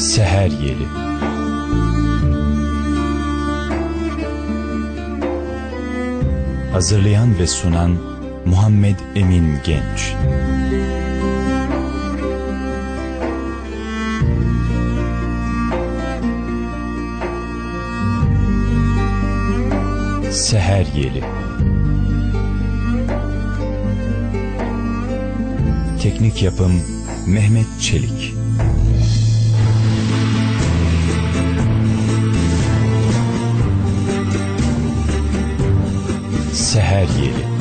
Seher Yeli. Hazırlayan ve sunan Muhammed Emin Genç. Seher Yeli. Teknik yapım Mehmet Çelik Səhər yeri.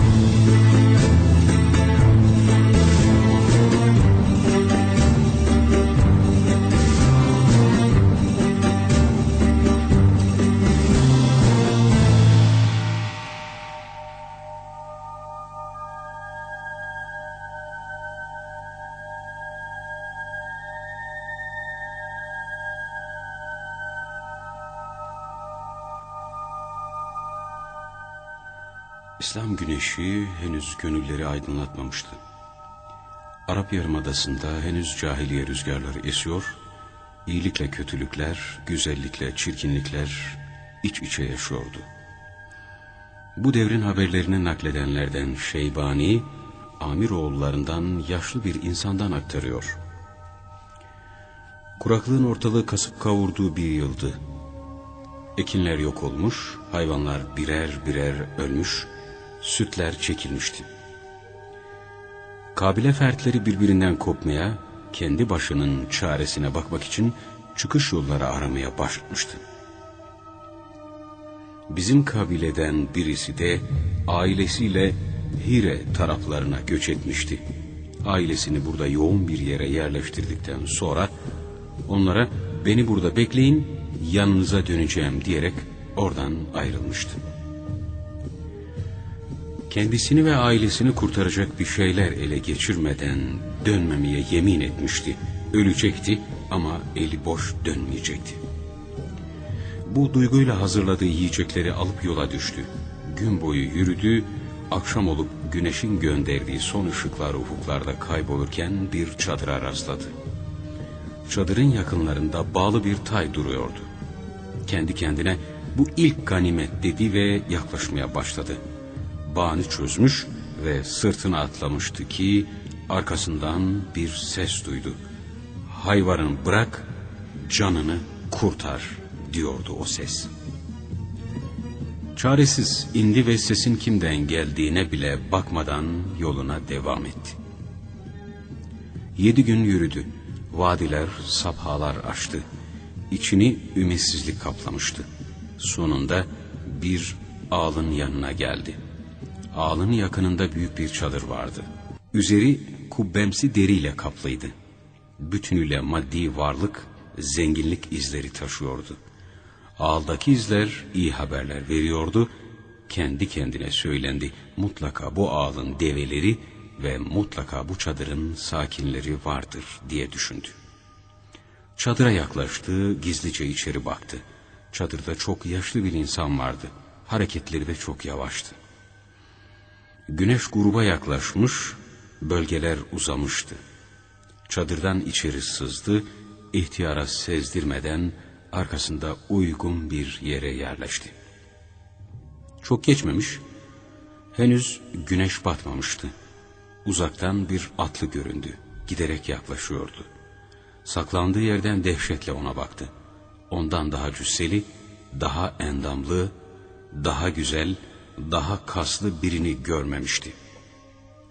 İslam güneşi henüz gönülleri aydınlatmamıştı. Arap Yarımadası'nda henüz cahiliye rüzgarları esiyor, iyilikle kötülükler, güzellikle çirkinlikler iç içe yaşıyordu. Bu devrin haberlerini nakledenlerden Şeybani, Amiroğullarından yaşlı bir insandan aktarıyor. Kuraklığın ortalığı kasıp kavurduğu bir yıldı. Ekinler yok olmuş, hayvanlar birer birer ölmüş, sütler çekilmişti. Kabile fertleri birbirinden kopmaya, kendi başının çaresine bakmak için çıkış yolları aramaya başlamıştı. Bizim kabileden birisi de ailesiyle Hire taraflarına göç etmişti. Ailesini burada yoğun bir yere yerleştirdikten sonra onlara beni burada bekleyin yanınıza döneceğim diyerek oradan ayrılmıştı. Kendisini ve ailesini kurtaracak bir şeyler ele geçirmeden dönmemeye yemin etmişti. Ölecekti ama eli boş dönmeyecekti. Bu duyguyla hazırladığı yiyecekleri alıp yola düştü. Gün boyu yürüdü, akşam olup güneşin gönderdiği son ışıklar ufuklarda kaybolurken bir çadıra rastladı. Çadırın yakınlarında bağlı bir tay duruyordu. Kendi kendine bu ilk ganimet dedi ve yaklaşmaya başladı. Bağını çözmüş ve sırtına atlamıştı ki arkasından bir ses duydu. Hayvanın bırak, canını kurtar diyordu o ses. Çaresiz indi ve sesin kimden geldiğine bile bakmadan yoluna devam etti. Yedi gün yürüdü. Vadiler, saphalar açtı. İçini ümitsizlik kaplamıştı. Sonunda bir ağlın yanına geldi. Ağlın yakınında büyük bir çadır vardı. Üzeri kubbemsi deriyle kaplıydı. Bütünüyle maddi varlık, zenginlik izleri taşıyordu. Ağaldaki izler iyi haberler veriyordu. Kendi kendine söylendi. Mutlaka bu ağalın develeri ve mutlaka bu çadırın sakinleri vardır diye düşündü. Çadıra yaklaştı, gizlice içeri baktı. Çadırda çok yaşlı bir insan vardı. Hareketleri de çok yavaştı. Güneş gruba yaklaşmış, bölgeler uzamıştı. Çadırdan içeri sızdı, ihtiyara sezdirmeden arkasında uygun bir yere yerleşti. Çok geçmemiş, henüz güneş batmamıştı. Uzaktan bir atlı göründü, giderek yaklaşıyordu. Saklandığı yerden dehşetle ona baktı. Ondan daha cüsseli, daha endamlı, daha güzel, daha kaslı birini görmemişti.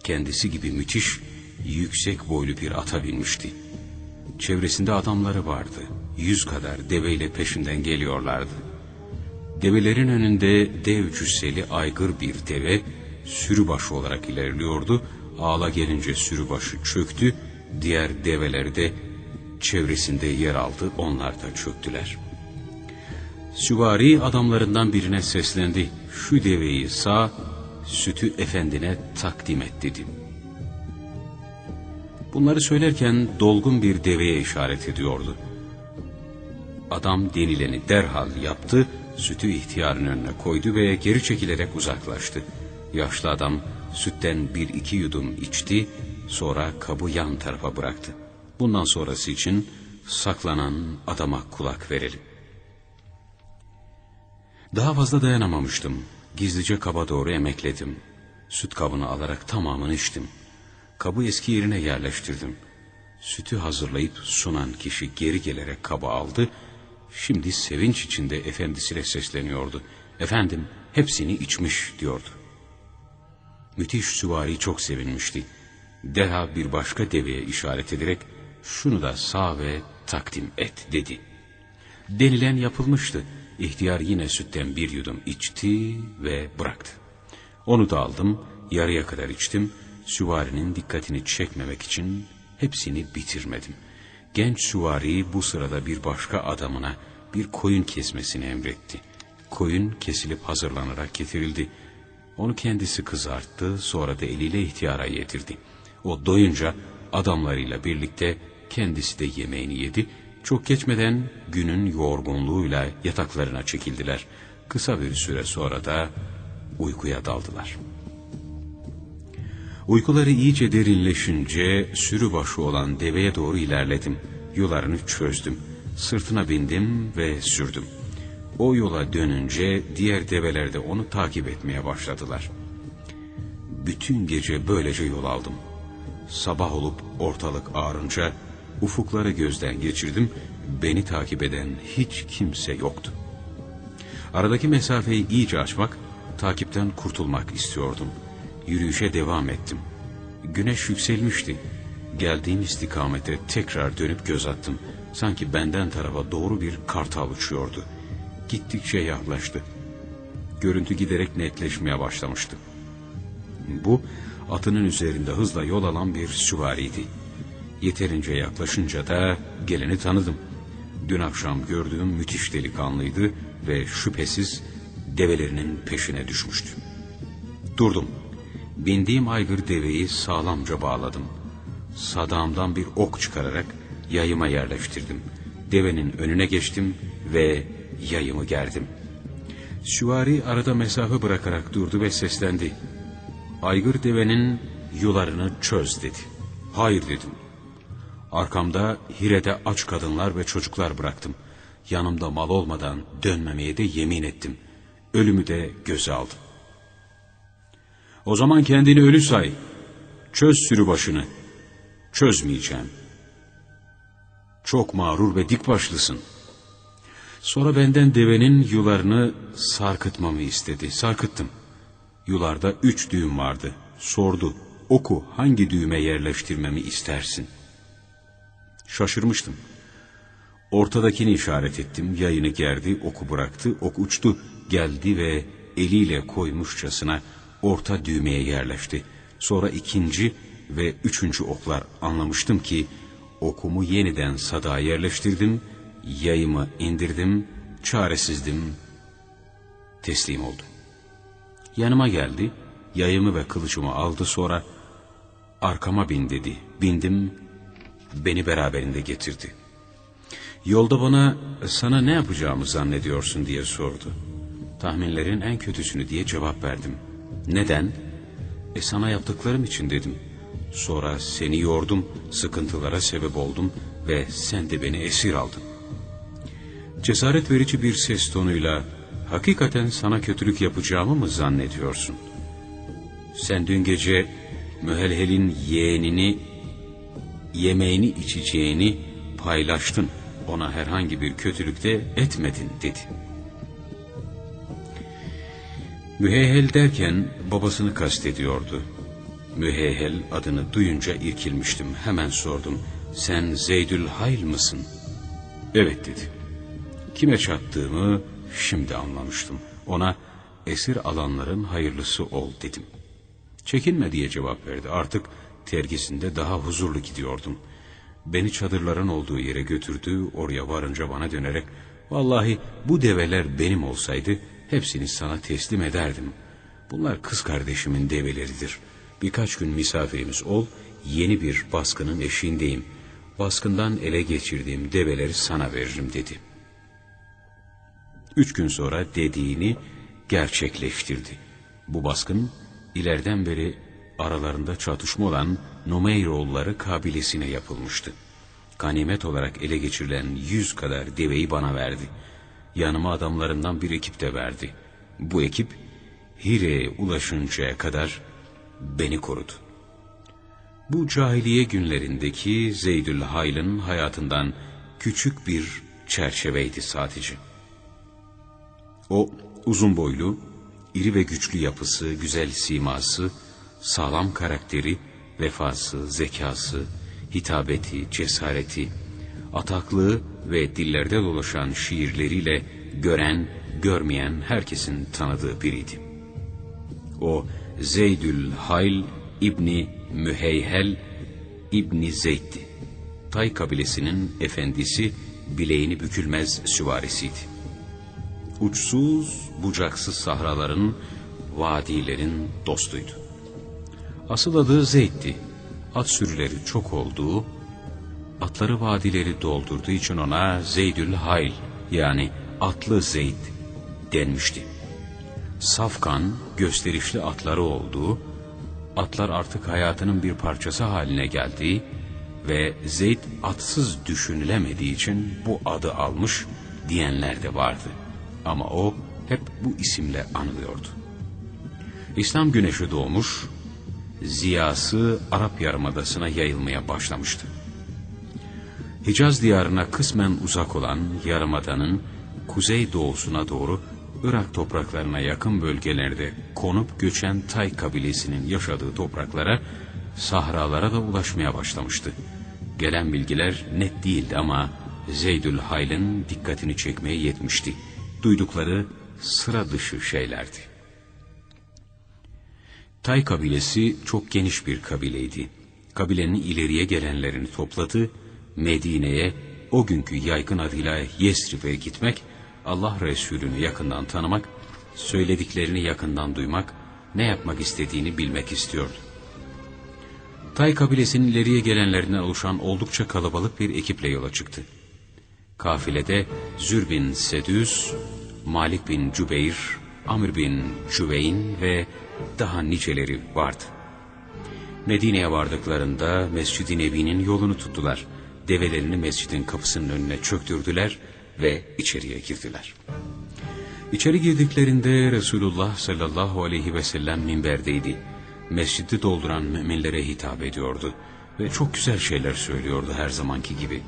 Kendisi gibi müthiş, yüksek boylu bir ata binmişti. Çevresinde adamları vardı. Yüz kadar deveyle peşinden geliyorlardı. Develerin önünde dev cüsseli aygır bir deve sürübaşı olarak ilerliyordu. Ağla gelince sürübaşı çöktü. Diğer develer de çevresinde yer aldı. Onlar da çöktüler. Süvari adamlarından birine seslendi. Şu deveyi sağ, sütü efendine takdim et dedi. Bunları söylerken dolgun bir deveye işaret ediyordu. Adam denileni derhal yaptı, sütü ihtiyarın önüne koydu ve geri çekilerek uzaklaştı. Yaşlı adam sütten bir iki yudum içti, sonra kabı yan tarafa bıraktı. Bundan sonrası için saklanan adama kulak verelim. Daha fazla dayanamamıştım. Gizlice kaba doğru emekledim. Süt kabını alarak tamamını içtim. Kabı eski yerine yerleştirdim. Sütü hazırlayıp sunan kişi geri gelerek kabı aldı. Şimdi sevinç içinde efendisine sesleniyordu. Efendim hepsini içmiş diyordu. Müthiş süvari çok sevinmişti. Deha bir başka deveye işaret ederek şunu da sağ ve takdim et dedi. Denilen yapılmıştı. İhtiyar yine sütten bir yudum içti ve bıraktı. Onu da aldım, yarıya kadar içtim. Süvarinin dikkatini çekmemek için hepsini bitirmedim. Genç süvari bu sırada bir başka adamına bir koyun kesmesini emretti. Koyun kesilip hazırlanarak getirildi. Onu kendisi kızarttı, sonra da eliyle ihtiyara yedirdi. O doyunca adamlarıyla birlikte kendisi de yemeğini yedi. Çok geçmeden günün yorgunluğuyla yataklarına çekildiler. Kısa bir süre sonra da uykuya daldılar. Uykuları iyice derinleşince sürü başı olan deveye doğru ilerledim. Yularını çözdüm. Sırtına bindim ve sürdüm. O yola dönünce diğer develer de onu takip etmeye başladılar. Bütün gece böylece yol aldım. Sabah olup ortalık ağarınca ufukları gözden geçirdim. Beni takip eden hiç kimse yoktu. Aradaki mesafeyi iyice açmak, takipten kurtulmak istiyordum. Yürüyüşe devam ettim. Güneş yükselmişti. Geldiğim istikamete tekrar dönüp göz attım. Sanki benden tarafa doğru bir kartal uçuyordu. Gittikçe yaklaştı. Görüntü giderek netleşmeye başlamıştı. Bu atının üzerinde hızla yol alan bir süvariydi. Yeterince yaklaşınca da geleni tanıdım. Dün akşam gördüğüm müthiş delikanlıydı ve şüphesiz develerinin peşine düşmüştü. Durdum. Bindiğim aygır deveyi sağlamca bağladım. Sadağımdan bir ok çıkararak yayıma yerleştirdim. Devenin önüne geçtim ve yayımı gerdim. Süvari arada mesafe bırakarak durdu ve seslendi. Aygır devenin yularını çöz dedi. Hayır dedim. Arkamda Hire'de aç kadınlar ve çocuklar bıraktım. Yanımda mal olmadan dönmemeye de yemin ettim. Ölümü de göze aldım. O zaman kendini ölü say. Çöz sürü başını. Çözmeyeceğim. Çok mağrur ve dik başlısın. Sonra benden devenin yularını sarkıtmamı istedi. Sarkıttım. Yularda üç düğüm vardı. Sordu. Oku hangi düğme yerleştirmemi istersin? Şaşırmıştım. Ortadakini işaret ettim. Yayını gerdi, oku bıraktı. Ok uçtu, geldi ve eliyle koymuşçasına orta düğmeye yerleşti. Sonra ikinci ve üçüncü oklar anlamıştım ki okumu yeniden sadağa yerleştirdim, yayımı indirdim, çaresizdim, teslim oldum. Yanıma geldi, yayımı ve kılıcımı aldı sonra arkama bin dedi. Bindim, beni beraberinde getirdi. Yolda bana sana ne yapacağımı zannediyorsun diye sordu. Tahminlerin en kötüsünü diye cevap verdim. Neden? E sana yaptıklarım için dedim. Sonra seni yordum, sıkıntılara sebep oldum ve sen de beni esir aldın. Cesaret verici bir ses tonuyla hakikaten sana kötülük yapacağımı mı zannediyorsun? Sen dün gece mühelhelin yeğenini, yemeğini içeceğini paylaştın. Ona herhangi bir kötülük de etmedin dedi. Müheyhel derken babasını kastediyordu. Müheyhel adını duyunca irkilmiştim. Hemen sordum. Sen Zeydül Hayl mısın? Evet dedi. Kime çattığımı şimdi anlamıştım. Ona esir alanların hayırlısı ol dedim. Çekinme diye cevap verdi. Artık tergisinde daha huzurlu gidiyordum. Beni çadırların olduğu yere götürdü. Oraya varınca bana dönerek Vallahi bu develer benim olsaydı hepsini sana teslim ederdim. Bunlar kız kardeşimin develeridir. Birkaç gün misafirimiz ol, yeni bir baskının eşiğindeyim. Baskından ele geçirdiğim develeri sana veririm dedi. Üç gün sonra dediğini gerçekleştirdi. Bu baskın ileriden beri aralarında çatışma olan Numeyroğulları kabilesine yapılmıştı. Ganimet olarak ele geçirilen yüz kadar deveyi bana verdi. Yanıma adamlarından bir ekip de verdi. Bu ekip Hire'ye ulaşıncaya kadar beni korudu. Bu cahiliye günlerindeki Zeydül Hayl'ın hayatından küçük bir çerçeveydi sadece. O uzun boylu, iri ve güçlü yapısı, güzel siması, sağlam karakteri, vefası, zekası, hitabeti, cesareti, ataklığı ve dillerde dolaşan şiirleriyle gören, görmeyen herkesin tanıdığı biriydi. O Zeydül Hayl İbni Müheyhel İbni Zeyd'di. Tay kabilesinin efendisi, bileğini bükülmez süvarisiydi. Uçsuz, bucaksız sahraların, vadilerin dostuydu. Asıl adı Zeyd'di. At sürüleri çok olduğu, atları vadileri doldurduğu için ona Zeydül Hayl yani atlı Zeyd denmişti. Safkan, gösterişli atları olduğu, atlar artık hayatının bir parçası haline geldiği ve Zeyd atsız düşünülemediği için bu adı almış diyenler de vardı. Ama o hep bu isimle anılıyordu. İslam güneşi doğmuş, ziyası Arap Yarımadası'na yayılmaya başlamıştı. Hicaz diyarına kısmen uzak olan Yarımada'nın kuzey doğusuna doğru Irak topraklarına yakın bölgelerde konup göçen Tay kabilesinin yaşadığı topraklara, sahralara da ulaşmaya başlamıştı. Gelen bilgiler net değildi ama Zeydül Hayl'in dikkatini çekmeye yetmişti. Duydukları sıra dışı şeylerdi. Tay kabilesi çok geniş bir kabileydi. Kabilenin ileriye gelenlerini topladı, Medine'ye o günkü yaygın adıyla Yesrib'e gitmek, Allah Resulü'nü yakından tanımak, söylediklerini yakından duymak, ne yapmak istediğini bilmek istiyordu. Tay kabilesinin ileriye gelenlerinden oluşan oldukça kalabalık bir ekiple yola çıktı. Kafilede Zür bin Sedüs, Malik bin Cübeyr, Amr bin Cüveyn ve daha niceleri vardı. Medine'ye vardıklarında Mescid-i Nebi'nin yolunu tuttular. Develerini mescidin kapısının önüne çöktürdüler ve içeriye girdiler. İçeri girdiklerinde Resulullah sallallahu aleyhi ve sellem minberdeydi. Mescidi dolduran müminlere hitap ediyordu ve çok güzel şeyler söylüyordu her zamanki gibi.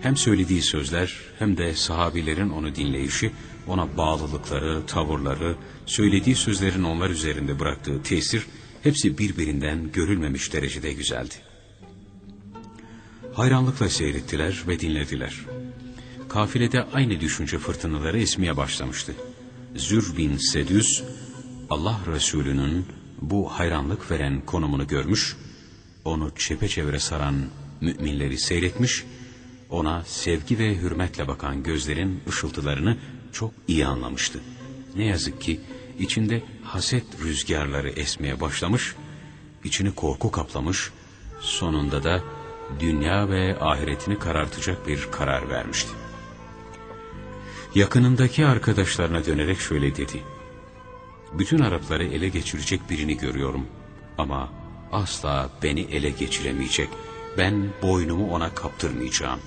Hem söylediği sözler hem de sahabilerin onu dinleyişi, ona bağlılıkları, tavırları, söylediği sözlerin onlar üzerinde bıraktığı tesir hepsi birbirinden görülmemiş derecede güzeldi. Hayranlıkla seyrettiler ve dinlediler. Kafilede aynı düşünce fırtınaları esmeye başlamıştı. Zür bin Sedüs, Allah Resulü'nün bu hayranlık veren konumunu görmüş, onu çepeçevre saran müminleri seyretmiş, ona sevgi ve hürmetle bakan gözlerin ışıltılarını çok iyi anlamıştı. Ne yazık ki içinde haset rüzgarları esmeye başlamış, içini korku kaplamış, sonunda da dünya ve ahiretini karartacak bir karar vermişti. Yakınındaki arkadaşlarına dönerek şöyle dedi. Bütün Arapları ele geçirecek birini görüyorum ama asla beni ele geçiremeyecek. Ben boynumu ona kaptırmayacağım.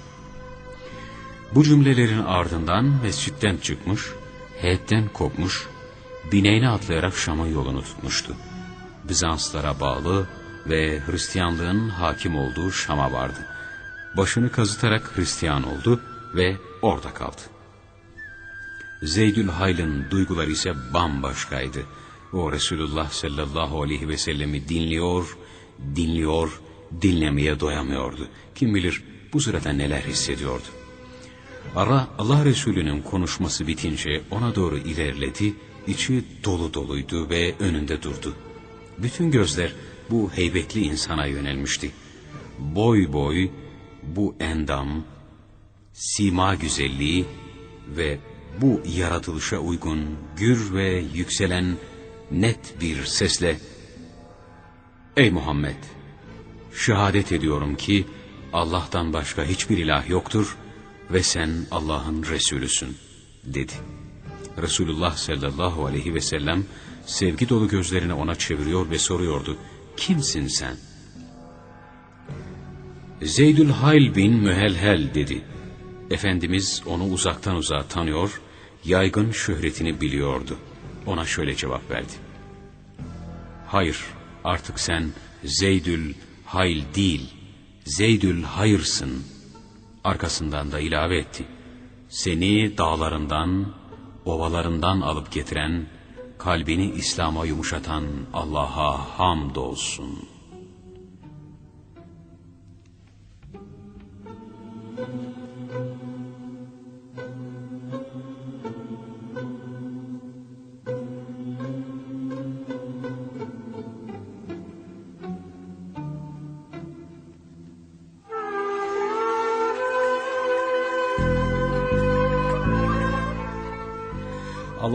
Bu cümlelerin ardından mescitten çıkmış, heyetten kopmuş, bineğine atlayarak Şam'ın yolunu tutmuştu. Bizanslara bağlı ve Hristiyanlığın hakim olduğu Şam'a vardı. Başını kazıtarak Hristiyan oldu ve orada kaldı. Zeydül Hayl'ın duyguları ise bambaşkaydı. O Resulullah sallallahu aleyhi ve sellemi dinliyor, dinliyor, dinlemeye doyamıyordu. Kim bilir bu sırada neler hissediyordu. Ara Allah Resulü'nün konuşması bitince ona doğru ilerledi, içi dolu doluydu ve önünde durdu. Bütün gözler bu heybetli insana yönelmişti. Boy boy bu endam, sima güzelliği ve bu yaratılışa uygun gür ve yükselen net bir sesle Ey Muhammed! Şehadet ediyorum ki Allah'tan başka hiçbir ilah yoktur ve sen Allah'ın Resulüsün dedi. Resulullah sallallahu aleyhi ve sellem sevgi dolu gözlerini ona çeviriyor ve soruyordu. Kimsin sen? Zeydül Hayl bin Mühelhel dedi. Efendimiz onu uzaktan uzağa tanıyor, yaygın şöhretini biliyordu. Ona şöyle cevap verdi. Hayır, artık sen Zeydül Hayl değil, Zeydül Hayırsın. Arkasından da ilave etti. Seni dağlarından, ovalarından alıp getiren, kalbini İslam'a yumuşatan Allah'a hamdolsun.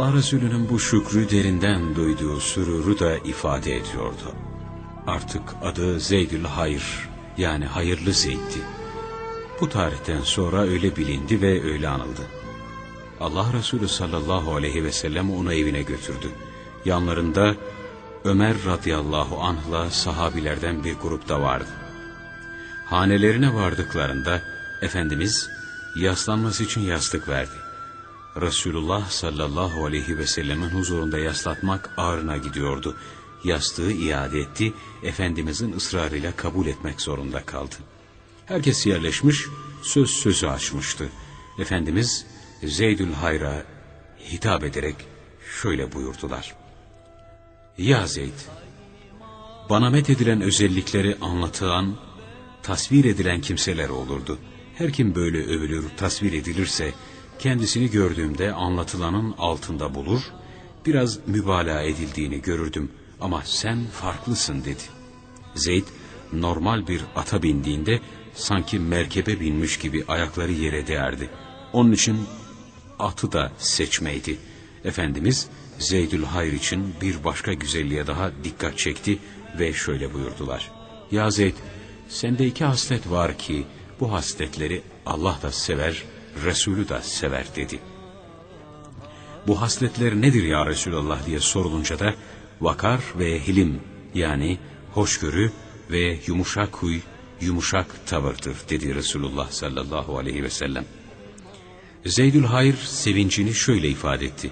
Allah Resulü'nün bu şükrü derinden duyduğu süruru da ifade ediyordu. Artık adı Zeydül Hayr yani hayırlı Zeyd'di. Bu tarihten sonra öyle bilindi ve öyle anıldı. Allah Resulü sallallahu aleyhi ve sellem onu evine götürdü. Yanlarında Ömer radıyallahu anh'la sahabilerden bir grup da vardı. Hanelerine vardıklarında Efendimiz yaslanması için yastık verdi. Resulullah sallallahu aleyhi ve sellemin huzurunda yaslatmak ağrına gidiyordu. Yastığı iade etti, Efendimizin ısrarıyla kabul etmek zorunda kaldı. Herkes yerleşmiş, söz sözü açmıştı. Efendimiz Zeydül Hayr'a hitap ederek şöyle buyurdular. Ya Zeyd, bana methedilen özellikleri anlatılan, tasvir edilen kimseler olurdu. Her kim böyle övülür, tasvir edilirse, kendisini gördüğümde anlatılanın altında bulur, biraz mübalağa edildiğini görürdüm ama sen farklısın dedi. Zeyd normal bir ata bindiğinde sanki merkebe binmiş gibi ayakları yere değerdi. Onun için atı da seçmeydi. Efendimiz Zeydül Hayr için bir başka güzelliğe daha dikkat çekti ve şöyle buyurdular. Ya Zeyd sende iki haslet var ki bu hasletleri Allah da sever, Resulü de sever dedi. Bu hasletler nedir ya Resulallah diye sorulunca da vakar ve hilim yani hoşgörü ve yumuşak huy, yumuşak tavırdır dedi Resulullah sallallahu aleyhi ve sellem. Zeydül Hayr sevincini şöyle ifade etti.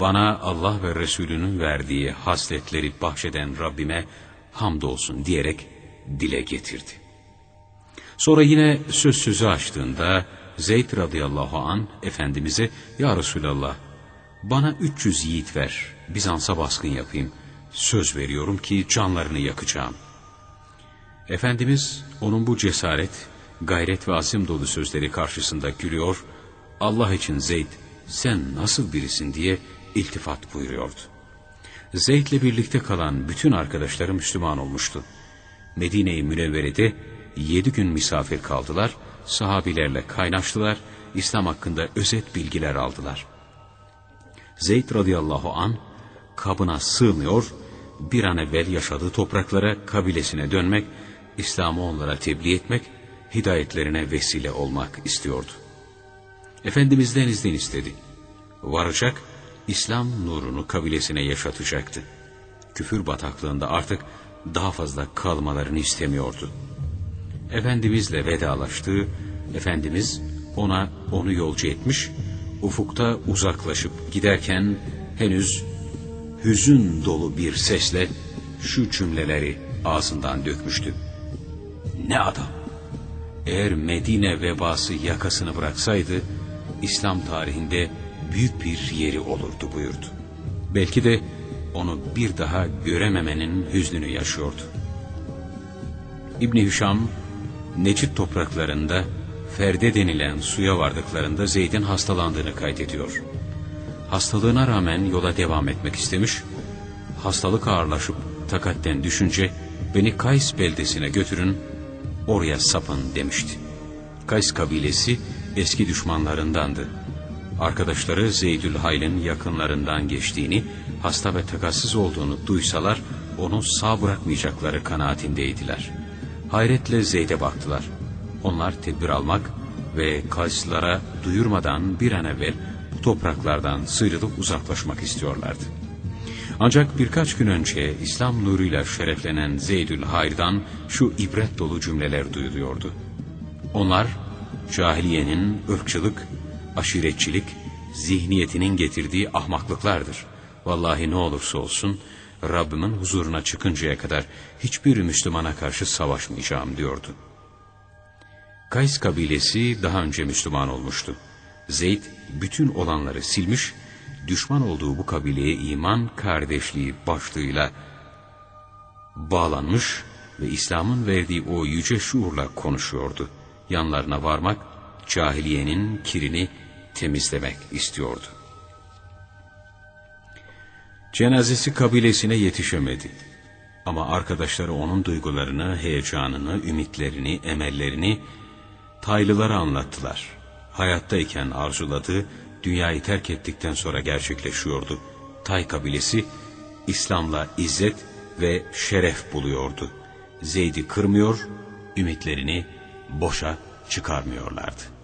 Bana Allah ve Resulünün verdiği hasletleri bahşeden Rabbime hamdolsun diyerek dile getirdi. Sonra yine söz sözü açtığında Zeyd radıyallahu an Efendimiz'e Ya Resulallah bana 300 yiğit ver Bizans'a baskın yapayım. Söz veriyorum ki canlarını yakacağım. Efendimiz onun bu cesaret, gayret ve azim dolu sözleri karşısında gülüyor, Allah için Zeyd sen nasıl birisin diye iltifat buyuruyordu. Zeyd'le birlikte kalan bütün arkadaşları Müslüman olmuştu. Medine-i Münevvere'de yedi gün misafir kaldılar, sahabilerle kaynaştılar, İslam hakkında özet bilgiler aldılar. Zeyd radıyallahu an kabına sığmıyor, bir an evvel yaşadığı topraklara, kabilesine dönmek, İslam'ı onlara tebliğ etmek, hidayetlerine vesile olmak istiyordu. Efendimizden izin istedi. Varacak, İslam nurunu kabilesine yaşatacaktı. Küfür bataklığında artık daha fazla kalmalarını istemiyordu. Efendimizle vedalaştı, Efendimiz ona onu yolcu etmiş, ufukta uzaklaşıp giderken henüz hüzün dolu bir sesle şu cümleleri ağzından dökmüştü. Ne adam! Eğer Medine vebası yakasını bıraksaydı, İslam tarihinde büyük bir yeri olurdu buyurdu. Belki de onu bir daha görememenin hüznünü yaşıyordu. İbni Hüşam, Necit topraklarında Ferde denilen suya vardıklarında Zeyd'in hastalandığını kaydediyor. Hastalığına rağmen yola devam etmek istemiş, hastalık ağırlaşıp takatten düşünce beni Kays beldesine götürün, oraya sapın demişti. Kays kabilesi eski düşmanlarındandı. Arkadaşları Zeydül Hayl'in yakınlarından geçtiğini, hasta ve takatsız olduğunu duysalar onu sağ bırakmayacakları kanaatindeydiler. Hayretle Zeyd'e baktılar. Onlar tedbir almak ve Kayslara duyurmadan bir an evvel bu topraklardan sıyrılıp uzaklaşmak istiyorlardı. Ancak birkaç gün önce İslam nuruyla şereflenen Zeydül Hayr'dan şu ibret dolu cümleler duyuluyordu. Onlar cahiliyenin ırkçılık, aşiretçilik, zihniyetinin getirdiği ahmaklıklardır. Vallahi ne olursa olsun Rabbimin huzuruna çıkıncaya kadar hiçbir Müslümana karşı savaşmayacağım diyordu. Kays kabilesi daha önce Müslüman olmuştu. Zeyd bütün olanları silmiş, düşman olduğu bu kabileye iman kardeşliği başlığıyla bağlanmış ve İslam'ın verdiği o yüce şuurla konuşuyordu. Yanlarına varmak, cahiliyenin kirini temizlemek istiyordu. Cenazesi kabilesine yetişemedi. Ama arkadaşları onun duygularını, heyecanını, ümitlerini, emellerini Taylılara anlattılar. Hayattayken arzuladığı, dünyayı terk ettikten sonra gerçekleşiyordu. Tay kabilesi İslam'la izzet ve şeref buluyordu. Zeyd'i kırmıyor, ümitlerini boşa çıkarmıyorlardı.